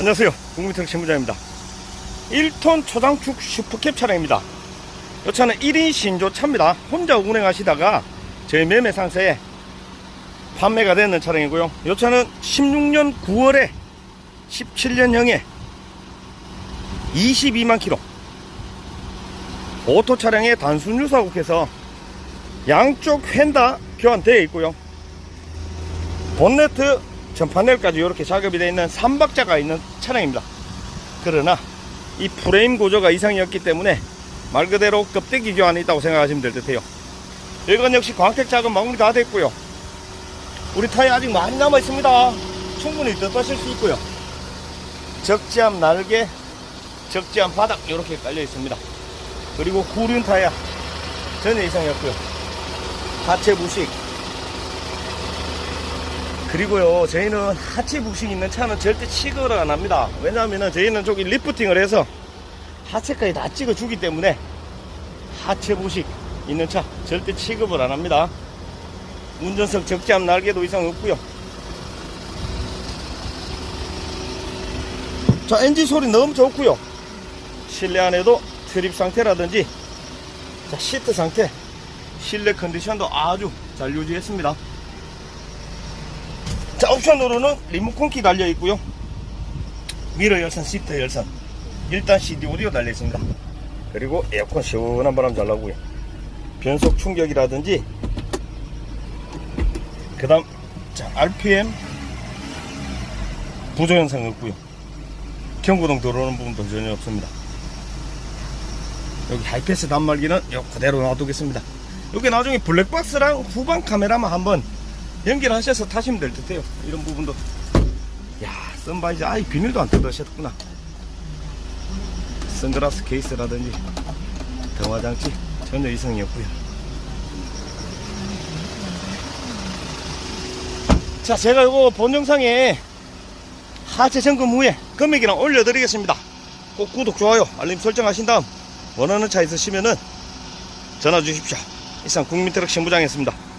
안녕하세요. 국민트럭 신부장입니다. 1톤 초장축 슈퍼캡 차량입니다. 이 차는 1인 신조차입니다. 혼자 운행하시다가 저희 매매 상세에 판매가 되는 차량이고요. 이 차는 16년 9월에 17년형에 22만 킬로 오토 차량의 단순 유사국해서 양쪽 휀다 교환되어 있고요. 본네트 전파넬까지 이렇게 작업이 되어 있는 3박자가 있는 차량입니다. 그러나 이 프레임 구조가 이상이었기 때문에 말 그대로 껍데기 교환이 있다고 생각하시면 될 듯해요. 이건 역시 광택 작업 마무리 다 됐고요. 우리 타이 아직 많이 남아 있습니다. 충분히 뜯으실 수 있고요. 적지함 날개, 적지함 바닥 이렇게 깔려 있습니다. 그리고 후륜 타이어 전혀 이상이었고요. 하체 부식 그리고요 저희는 하체 부식 있는 차는 절대 취급을 안 합니다. 왜냐하면 저희는 저기 리프팅을 해서 하체까지 다 찍어 주기 때문에 하체 부식 있는 차 절대 취급을 안 합니다. 운전석 적지함 날개도 이상 없고요. 자 엔진 소리 너무 좋고요. 실내 안에도 트립 상태라든지 자 시트 상태 실내 컨디션도 아주 잘 유지했습니다. 자 옵션으로는 리모컨 키 달려 있고요. 미러 열선, 시트 열선, 일단 CD 오디오 달려 있습니다. 그리고 에어컨 시원한 바람 잘 나고요. 변속 충격이라든지 그 다음 자 RPM 부조 현상 없고요. 경고등 들어오는 부분도 전혀 없습니다. 여기 하이패스 단말기는 요 그대로 놔두겠습니다. 여기 나중에 블랙박스랑 후방 카메라만 한번 연결하셔서 타시면 될 듯해요. 이런 부분도. 야, 선바이저, 아이, 비닐도 안 뜯으셨구나. 선글라스 케이스라든지, 등화장치, 전혀 이상이 없고요. 자, 제가 이거 본 영상에 하체 점검 후에 금액이랑 올려드리겠습니다. 꼭 구독, 좋아요, 알림 설정하신 다음 원하는 차 있으시면은 전화 주십시오. 이상 국민트럭 신부장이었습니다.